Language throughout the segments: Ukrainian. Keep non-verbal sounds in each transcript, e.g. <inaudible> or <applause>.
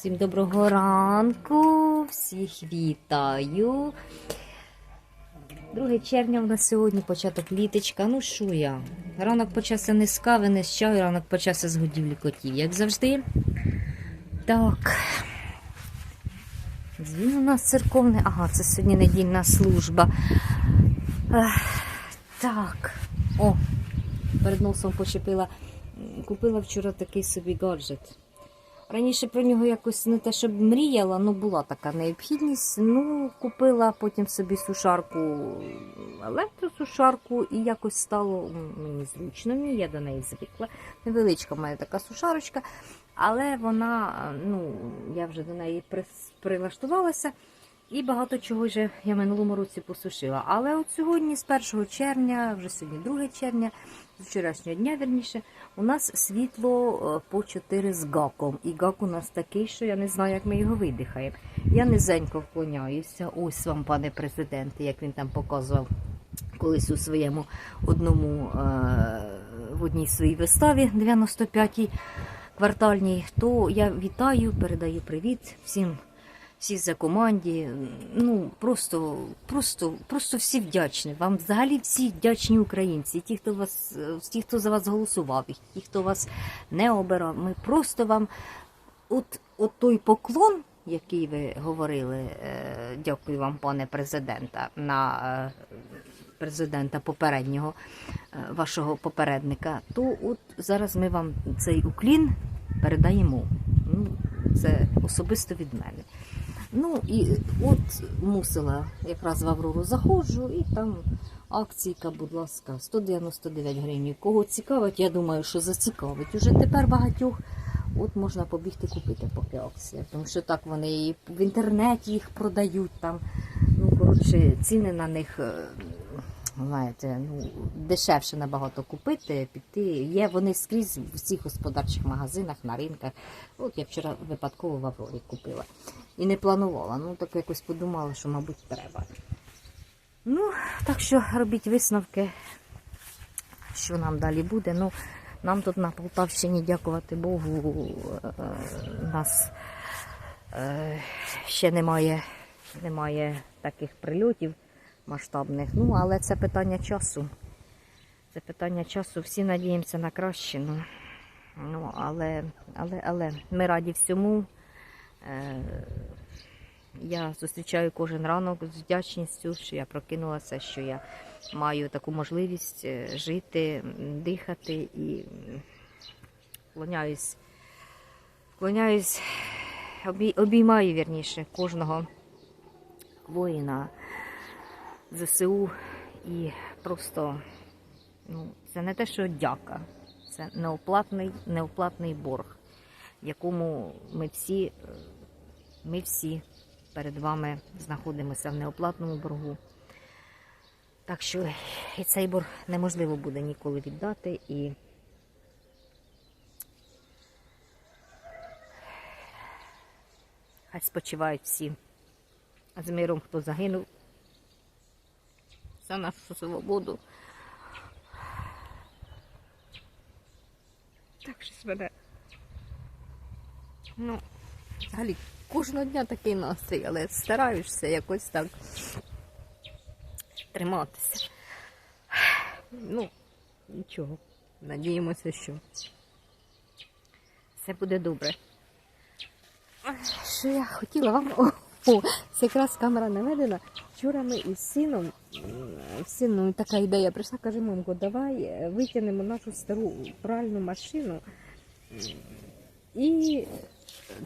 Всім доброго ранку, всіх вітаю. 2 червня в нас сьогодні початок літочка. Ну що я? Ранок почався не з кави, не з чаю, ранок почався з годівлі котів, як завжди. Так. Дзвін у нас церковний. Ага, це сьогодні недільна служба. Так. О, перед носом почепила. Купила вчора такий собі гаджет. Раніше про нього якось не те, щоб мріяла, ну була така необхідність. Ну, купила потім собі сушарку, електросушарку, і якось стало мені зручно. Ні, я до неї звикла. Невеличка в така сушарочка, але вона, ну, я вже до неї прилаштувалася. І багато чого вже я минулому році посушила. Але от сьогодні, з 1 червня, вже сьогодні 2 червня, вчорашнього дня, вірніше, у нас світло е, по 4 з гаком. І гак у нас такий, що я не знаю, як ми його видихаємо. Я низенько вклоняюся. Ось вам, пане президенте, як він там показував колись у своєму одному е, в одній своїй виставі 95-й квартальній. То я вітаю, передаю привіт всім. Всі за команді, ну просто, просто, просто всі вдячні. Вам взагалі всі вдячні українці. Ті, хто вас, ті, хто за вас голосував, і ті, хто вас не обирав. Ми просто вам, от, от той поклон, який ви говорили, е, дякую вам, пане президента, на е, президента попереднього, е, вашого попередника, то от зараз ми вам цей уклін передаємо. Ну, це особисто від мене. Ну і от мусила якраз в Аврору заходжу, і там акційка, будь ласка, 199 гривень. Кого цікавить, я думаю, що зацікавить. Уже тепер багатьох от можна побігти купити поки акція. Тому що так вони в інтернеті їх продають там. Ну, коротше, ціни на них. Знаєте, ну дешевше набагато купити, піти. Є вони скрізь в всіх господарчих магазинах, на ринках. От я вчора випадково в Аврорі купила. І не планувала. Ну так якось подумала, що, мабуть, треба. Ну, так що робіть висновки, що нам далі буде. Ну, нам тут на Полтавщині, дякувати Богу, е, нас е, ще немає, немає таких прильотів масштабних. Ну, але це питання часу. Це питання часу. Всі надіємося на краще. Ну, ну але, але, але ми раді всьому. Е, я зустрічаю кожен ранок з вдячністю, що я прокинулася, що я маю таку можливість е, жити, дихати і вклоняюсь, вклоняюсь, обіймаю вірніше кожного воїна ЗСУ і просто ну, це не те, що дяка, це неоплатний, неоплатний борг, якому ми всі, е, ми всі перед вами знаходимося в неоплатному боргу. Так що і цей борг неможливо буде ніколи віддати. І хай спочивають всі з миром, хто загинув за нашу свободу. Так щось мене. Ну, взагалі, кожного дня такий настрій, але стараєшся якось так триматися. Ну, нічого. Надіємося, що все буде добре. Що я хотіла вам. О, о, це якраз камера наведена. Вчора ми із сином, м, сином така ідея прийшла, каже, мамко, давай е, витягнемо нашу стару пральну машину. І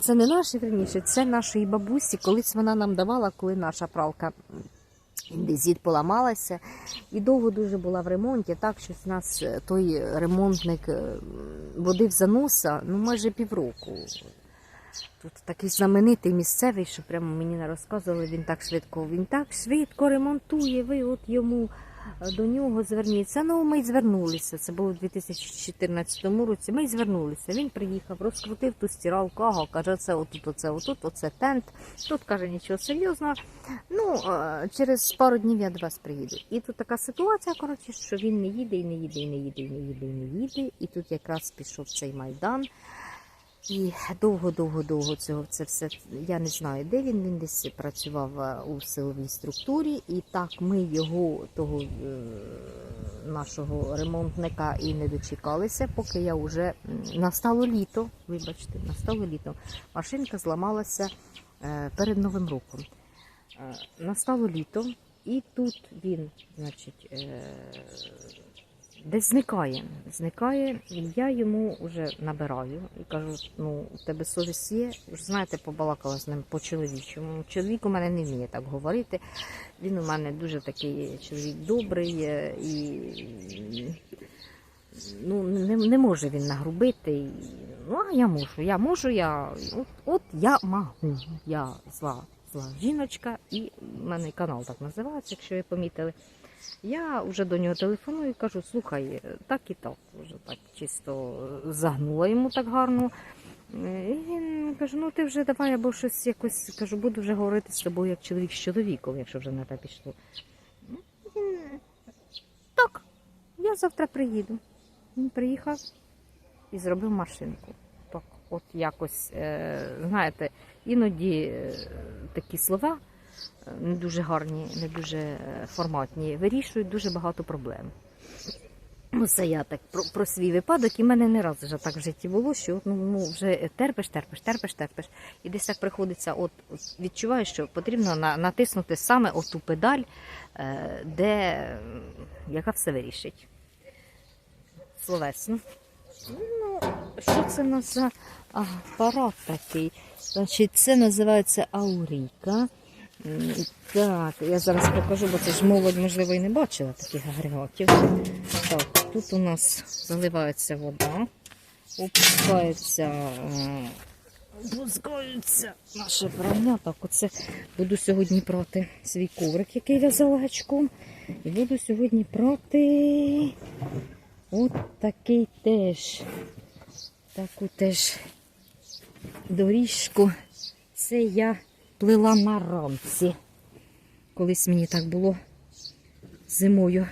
це не наші раніше, це нашої бабусі. Колись вона нам давала, коли наша пралка індезіт поламалася. І довго дуже була в ремонті. Так, що з нас е, той ремонтник е, водив за носа ну майже півроку. Тут такий знаменитий місцевий, що прямо мені не розказували, він так швидко, він так швидко ремонтує, ви от йому е, до нього зверніться. Ну, ми й звернулися. Це було у 2014 році. Ми й звернулися. Він приїхав, розкрутив ту стиралку, ага, каже, це отут, оце, отут, оце тент. Тут каже нічого серйозного. Ну, е, через пару днів я до вас приїду. І тут така ситуація, коротше, що він не їде, і не їде, і не їде, і не їде, і не їде. І тут якраз пішов цей майдан. І довго-довго-довго цього це все. Я не знаю, де він. Він десь працював е, у силовій структурі, і так ми його, того е, нашого ремонтника, і не дочекалися, поки я вже настало літо. Вибачте, настало літо. Машинка зламалася е, перед Новим роком. Настало літо, і тут він, значить, десь зникає. Зникає, і я йому вже набираю і кажу: ну, у тебе совість є. Ж знаєте, побалакала з ним по-чоловічому. Чоловік у мене не вміє так говорити. Він у мене дуже такий чоловік добрий е, і ну, не, не може він нагрубити. Ну, а я можу, я можу, я от, от я можу. Я зла, зла жіночка, і в мене канал так називається, якщо ви помітили. Я вже до нього телефоную і кажу, слухай, так і так, вже так чисто загнула йому так гарно. І він каже, ну ти вже давай або щось якось кажу, буду вже говорити з тобою як чоловік з чоловіком, якщо вже на те пішло. Ну, Він так, я завтра приїду. Він приїхав і зробив машинку. Так, от якось, е, знаєте, іноді е, такі слова не дуже гарні, не дуже е, форматні, вирішують дуже багато проблем. Це я так про, про свій випадок, і в мене не раз вже так в житті було, що ну, ну, вже терпиш, терпиш, терпиш, терпиш. І десь так приходиться, от, відчуваєш, що потрібно на, натиснути саме оту педаль, е, де, яка все вирішить. Словесно. Ну, що це в нас за апарат такий? Значить, це називається Ауріка. Так, я зараз покажу, бо це ж молодь, можливо, і не бачила таких агрегатів. Так, тут у нас заливається вода, опускається, е, опускається наше прання. Так, оце буду сьогодні прати свій коврик, який в'язала гачком. І буду сьогодні прати от такий теж, таку теж доріжку. Це я плила на рамці. Колись мені так було зимою.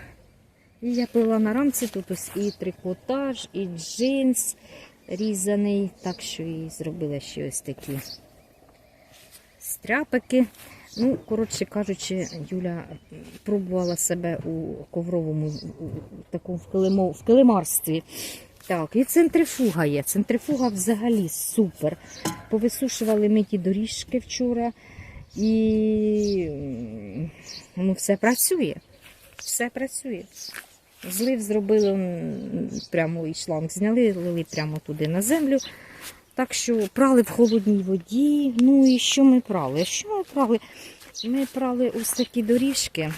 І я плила на рамці, тут ось і трикотаж, і джинс різаний. Так що і зробила ще ось такі стряпики. Ну, коротше кажучи, Юля пробувала себе у ковровому у такому в, килимо, в килимарстві. Так, і центрифуга є. Центрифуга взагалі супер. Повисушували ми ті доріжки вчора. І ну, все працює. Все працює. Злив зробили прямо і шланг зняли, лили прямо туди на землю. Так що прали в холодній воді. Ну і що ми прали? Що ми прали? Ми прали ось такі доріжки.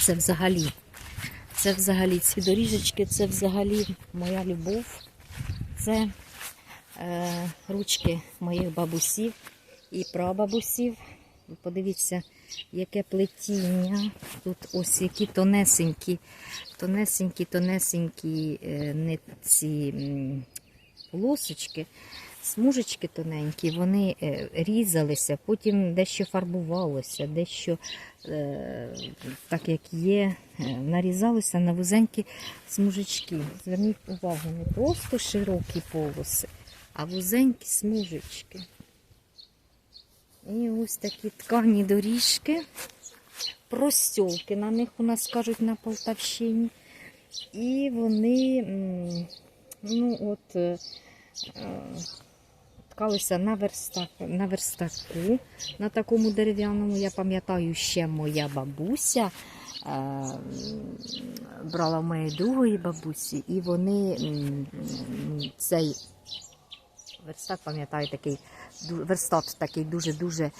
Це взагалі. Це взагалі ці доріжечки, це взагалі моя любов. Це е, ручки моїх бабусів і прабабусів. Подивіться, яке плетіння. Тут ось які тонесенькі, тонесенькі, тонесенькі е, не ці полосочки, смужечки тоненькі, вони е, різалися, потім дещо фарбувалося, дещо, е, так як є, е, нарізалося на вузенькі смужечки. Зверніть увагу, не просто широкі полоси, а вузенькі смужечки. І ось такі ткані доріжки, простьолки на них у нас кажуть на Полтавщині. І вони, ну от, е, на, верстак, на верстаку, на такому дерев'яному. Я пам'ятаю, ще моя бабуся е, брала в моєї другої бабусі, і вони цей верстак, пам'ятаю, такий верстат такий дуже-дуже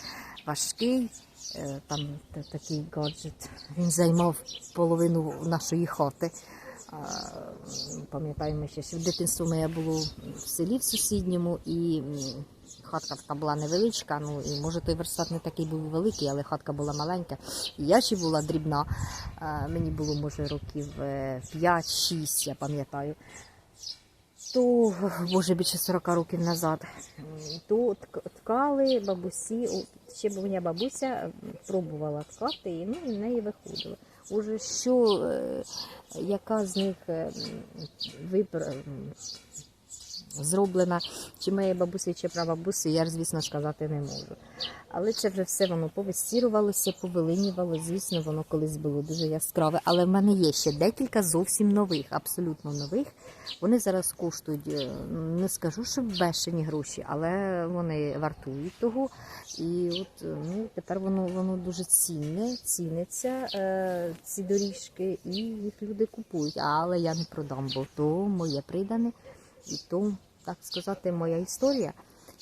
важкий. Е, Там такий гаджет. Він займав половину нашої хати. Ми ще ще в дитинстві моє було в селі в сусідньому, і хатка така була невеличка. Ну і може той верстат не такий був великий, але хатка була маленька. І я ще була дрібна. Мені було може років е, 5-6, я пам'ятаю то, боже, більше 40 років назад, то ткали бабусі, ще моя бабуся пробувала ткати, і, ну, і в неї виходило. Уже що, е, яка з них випр... м, зроблена чи моєї бабусі, чи прабабусі, я звісно, сказати не можу. Але це вже все воно повисірувалося, повилинювало. Звісно, воно колись було дуже яскраве. Але в мене є ще декілька зовсім нових, абсолютно нових. Вони зараз коштують, е, не скажу, що бешені гроші, але вони вартують того. І от е, ну, тепер воно воно дуже цінне, ціниться е, ці доріжки, і їх люди купують. Але я не продам, бо то моє придане, і то, так сказати, моя історія,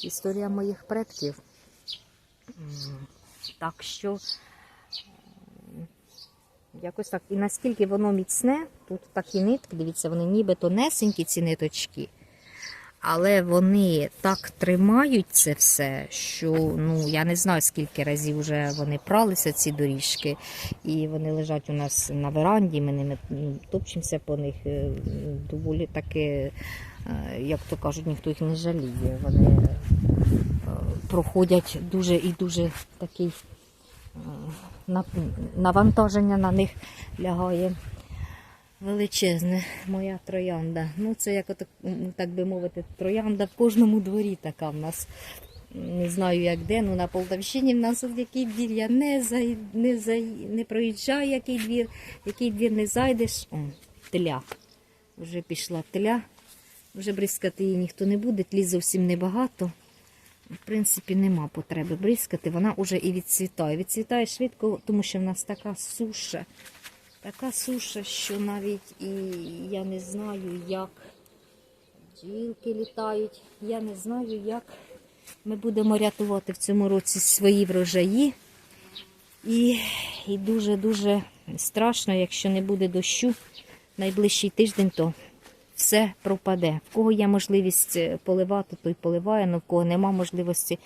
історія моїх предків. Так що якось так. І наскільки воно міцне, тут такі нитки, дивіться, вони ніби тонесенькі, ці ниточки. Але вони так тримають це все, що ну я не знаю скільки разів вже вони пралися ці доріжки, і вони лежать у нас на веранді. Ми ними м, топчемося по них е, доволі таки, е, як то кажуть, ніхто їх не жаліє. Вони е, проходять дуже і дуже такий навантаження на них лягає. Величезне, моя троянда. Ну, це як отак, так би мовити, троянда в кожному дворі така в нас. Не знаю, як де, ну на Полтавщині в нас от який двір я не, зай, не, зай, не проїжджаю, який двір, який двір не зайдеш. О, тля. Вже пішла тля. Вже бризкати її ніхто не буде, тлі зовсім небагато. В принципі, нема потреби бризкати, вона вже і відцвітає. Відцвітає швидко, тому що в нас така суша. Така суша, що навіть і я не знаю, як бджілки літають. Я не знаю, як ми будемо рятувати в цьому році свої врожаї. І, дуже-дуже страшно, якщо не буде дощу найближчий тиждень, то все пропаде. В кого є можливість е, поливати, той поливає, але в кого нема можливості,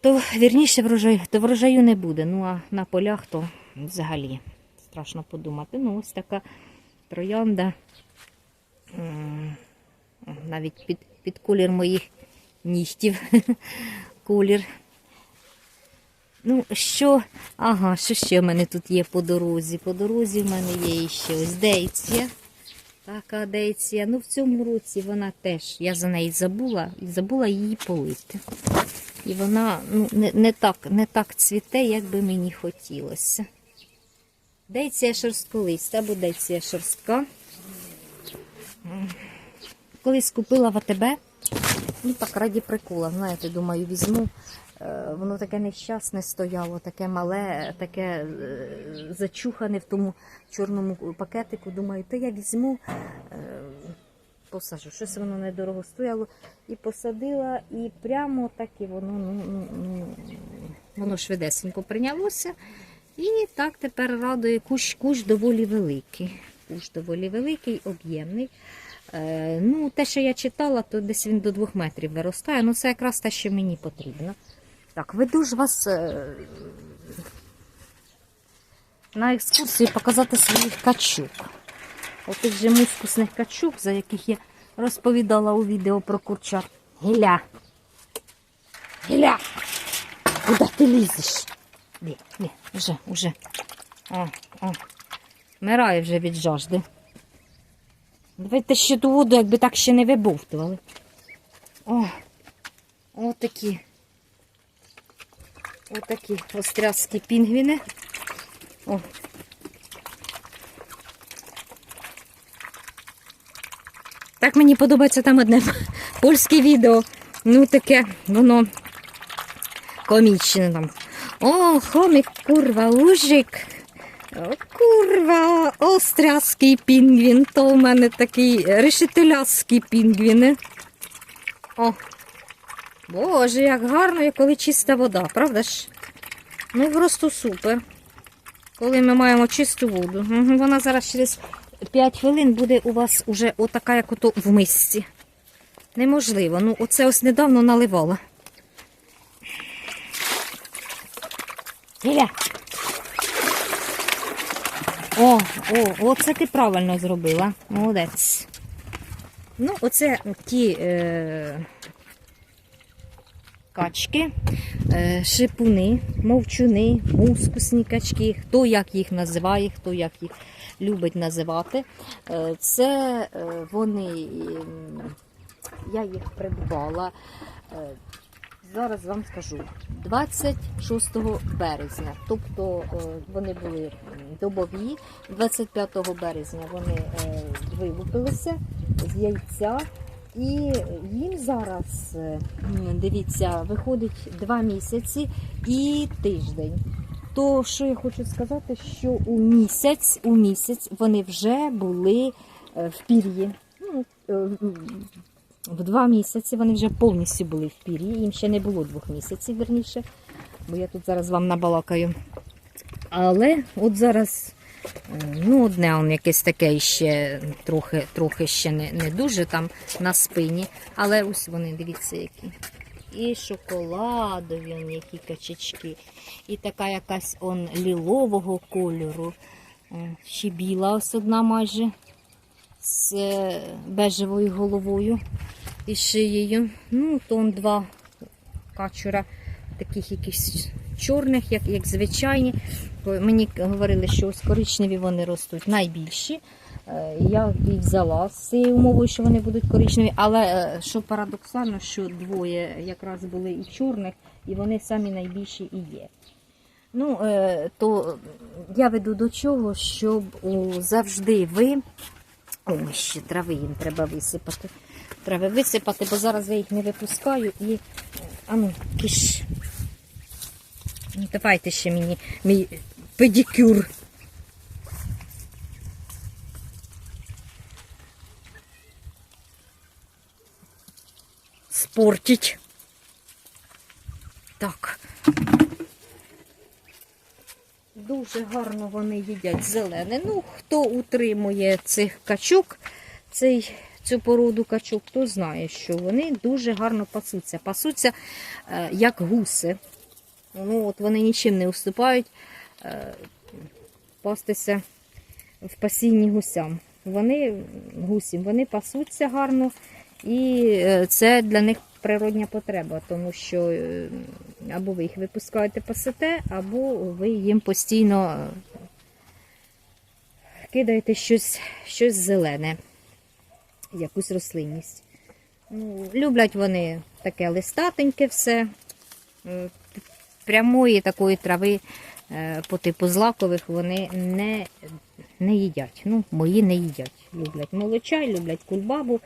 то вірніше врожай, то врожаю не буде. Ну а на полях то взагалі страшно подумати. Ну, ось така троянда. Навіть під, під колір моїх нігтів. <laughs> колір. Ну, що, ага, що ще в мене тут є по дорозі? По дорозі в мене є ще ось дейція. Така дейція. Ну, в цьому році вона теж, я за неї забула і забула її полити. І вона ну, не, не, так, не так цвіте, як би мені хотілося. Дейція шорстколиста, або дейція шорстка. Колись купила в АТБ, ну так раді прикола, знаєте, думаю, візьму. Е, Воно таке нещасне стояло, таке мале, таке е, зачухане в тому чорному пакетику. Думаю, то я візьму, е, посажу. Щось воно недорого стояло. І посадила, і прямо так і воно, ну, ну, ну, воно швидесенько прийнялося. І так тепер радує кущ, кущ доволі великий. Кущ доволі великий, об'ємний. Е, ну, те, що я читала, то десь він до двох метрів виростає. Ну, це якраз те, що мені потрібно. Так, веду ж вас е, на екскурсію показати своїх качок. Отих же мускусних качок, за яких я розповідала у відео про курчат. Гіля. Гіля. Куди ти лізеш? Ні, ні, вже, вже. О, о. Вмирає вже від жажди. Давайте ще ту воду, якби так ще не вибовтували. О, отакі. Отакі острязкі пінгвіни. О. Так мені подобається там одне польське відео. Ну таке, воно комічне там. О, хомик, курва, ужик. О, курва, острязький пінгвін. То у мене такий решетиляцький пінгвіни. О, Боже, як гарно, коли чиста вода, правда ж? Ну, просто супер. Коли ми маємо чисту воду. Вона зараз через 5 хвилин буде у вас уже отака, як ото в мисці. Неможливо. Ну, оце ось недавно наливала. Іля. О, о, оце ти правильно зробила. Молодець. Ну, оце ті е, качки, е, шипуни, мовчуни, мускусні качки, хто як їх називає, хто як їх любить називати. Е, це е, вони м, я їх придбала. е, Зараз вам скажу 26 березня. Тобто е, вони були добові. 25 березня вони е, вилупилися з яйця. І їм зараз, е, дивіться, виходить 2 місяці і тиждень. То що я хочу сказати, що у місяць, у місяць вони вже були в пір'ї. В два місяці вони вже повністю були в пір'ї. Їм ще не було двох місяців, верніше, бо я тут зараз вам набалакаю. Але от зараз, е, ну, одне он якесь таке ще трохи, трохи ще не, не дуже там на спині. Але ось вони, дивіться, які. І шоколадові, он, які качечки. І така якась он лілового кольору. Е, Ще біла ось одна майже з е, бежевою головою і шиєю. Ну, то он два качура, таких якихось чорних, як, як звичайні. Мені говорили, що ось коричневі вони ростуть найбільші. Е, Я їх взяла з цією умовою, що вони будуть коричневі, але е, що парадоксально, що двоє якраз були і чорних, і вони самі найбільші і є. Ну, то я веду до чого, щоб завжди ви. О, ще трави їм треба висипати. Треба висипати, бо зараз я їх не випускаю і. Ану, киш. Ну, Давайте ще мені мій педикюр. Спортить. Так. Дуже гарно вони їдять зелене. Ну, хто утримує цих качок, цей, цю породу качок, то знає, що вони дуже гарно пасуться. Пасуться е, як гуси. Ну, от вони нічим не уступають е, пастися в пасінні гусям. Вони гусі, вони пасуться гарно, і е, це для них природня потреба, тому що е, або ви їх випускаєте пасете, або ви їм постійно е, кидаєте щось, щось зелене, якусь рослинність. Ну, люблять вони таке листатеньке все. Е, Прямої такої трави по типу злакових вони не, не їдять. Ну, мої не їдять. Люблять молочай, люблять кульбабу,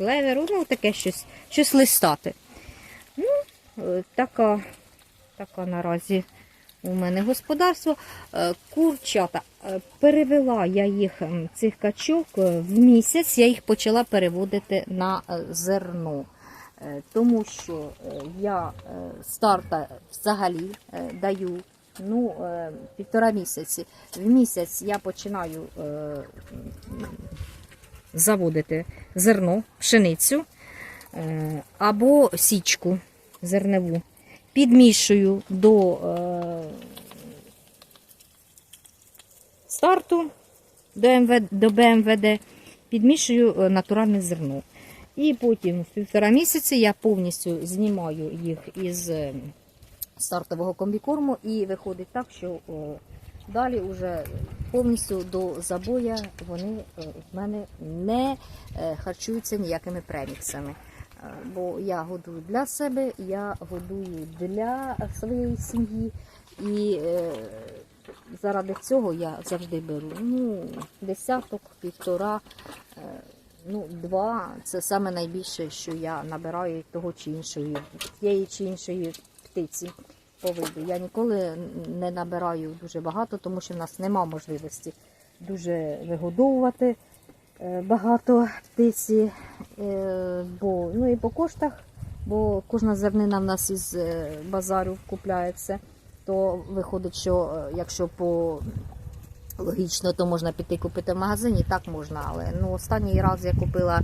клеверу, ну таке щось, щось листати. Ну, е, така, така наразі у мене господарство. Е, Курчата. Е, Перевела я їх цих качок в місяць, я їх почала переводити на зерно. Тому що я старта взагалі даю ну, півтора місяці. В місяць я починаю е, м, заводити зерно, пшеницю е, або січку зерневу. Підмішую до е, старту до, МВ, до БМВД, підмішую е, натуральне зерно. І потім в півтора місяці я повністю знімаю їх із стартового комбікорму і виходить так, що далі вже повністю до забоя вони е, в мене не е, харчуються ніякими преміксами. Е, Бо я годую для себе, я годую для своєї сім'ї і заради цього я завжди беру ну, десяток, півтора. Ну, два це саме найбільше, що я набираю того чи іншої, тієї чи іншої птиці по. Я ніколи не набираю дуже багато, тому що в нас нема можливості дуже вигодовувати е, багато птиці, е, бо ну і по коштах, бо кожна зернина в нас із е, базару купляється, то виходить, що якщо по Логічно, то можна піти купити в магазині, так можна. Але ну, останній раз я купила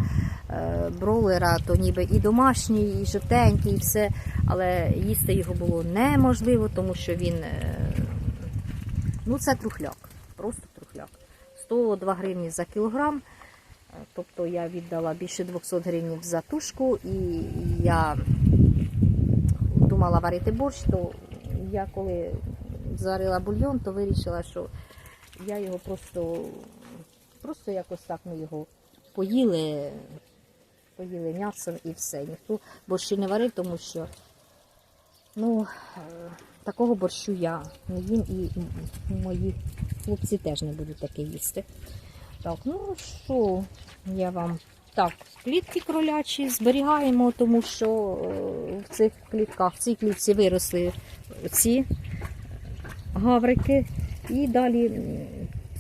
бройлера, то ніби і домашній, і жовтенький, і все. Але їсти його було неможливо, тому що він е, ну, це трухляк, просто трухляк. 102 гривні за кілограм. Е, Тобто я віддала більше 200 гривень за тушку, і я думала варити борщ, то я коли зварила бульйон, то вирішила, що я його просто, просто якось так ми його поїли, поїли м'ясо і все. Ніхто борщі не варив, тому що ну, е, такого борщу я не їм і мої хлопці теж не будуть таке їсти. Так, ну що я вам. Так, клітки кролячі зберігаємо, тому що е, в цих клітках, в цій клітці виросли ці гаврики. І далі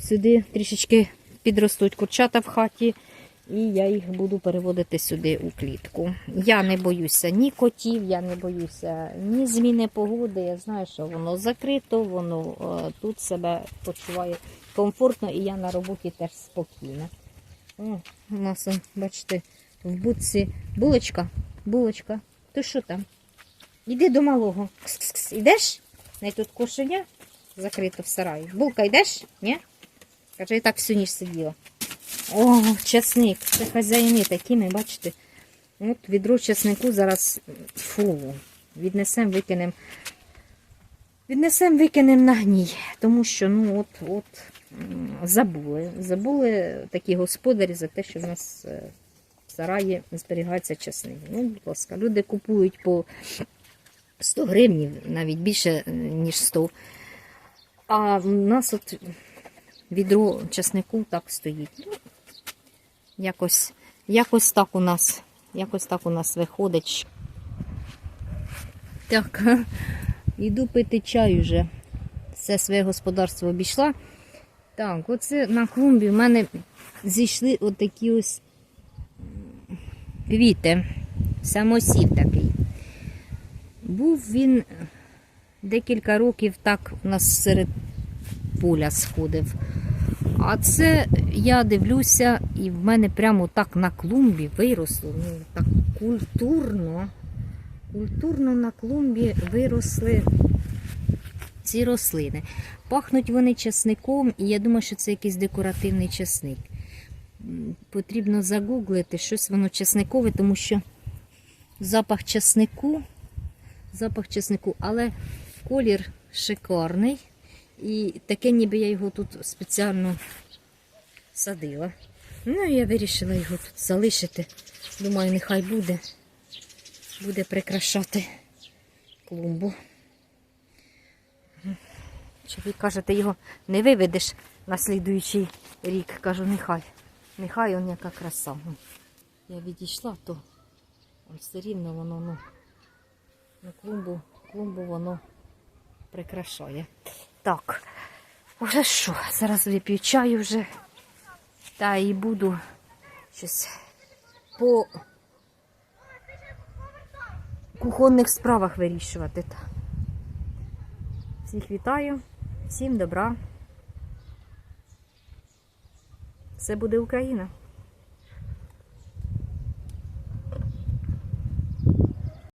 сюди трішечки підростуть курчата в хаті, і я їх буду переводити сюди у клітку. Я не боюся ні котів, я не боюся ні зміни погоди. Я знаю, що воно закрито, воно е, тут себе почуває комфортно, і я на роботі теж спокійна. О, у нас, бачите, в будці булочка, булочка. Ти що там? Іди до малого. Кс-кс-кс. Ідеш? Не тут кошеня закрито в сараї. Булка, йдеш? Ні? Каже, я так всю ніч сиділа. О, часник. Це хазяїни такі, ми бачите. От відро часнику зараз фу. Віднесемо, викинемо. Віднесемо, викинемо на гній. Тому що, ну, от, от забули. Забули такі господарі за те, що в нас е, в сараї зберігається часник. Ну, будь ласка, люди купують по 100 гривнів, навіть більше, е, ніж 100. А в нас от відро часнику так стоїть. Ну, якось, якось так у нас, якось так у нас виходить. Так, <laughs> іду пити чай вже. Все своє господарство обійшла. Так, оце на клумбі в мене зійшли отакі ось квіти. Самосів такий. Був він декілька років так у нас серед поля сходив. А це я дивлюся, і в мене прямо так на клумбі виросло. Ну, так культурно. Культурно на клумбі виросли ці рослини. Пахнуть вони часником, і я думаю, що це якийсь декоративний часник. Потрібно загуглити щось воно часникове, тому що запах часнику, запах часнику, але колір шикарний. І таке, ніби я його тут спеціально садила. Ну, я вирішила його тут залишити. Думаю, нехай буде. Буде прикрашати клумбу. Чоловік каже, ти його не виведеш на слідуючий рік. Кажу, нехай. Нехай он яка краса. Ну, Я відійшла, то все рівно воно, ну, ну клумбу, клумбу воно прикрашає. Так, вже що? Зараз вип'ю чаю вже. Та і буду щось по кухонних справах вирішувати. Всіх вітаю, всім добра. Все буде Україна.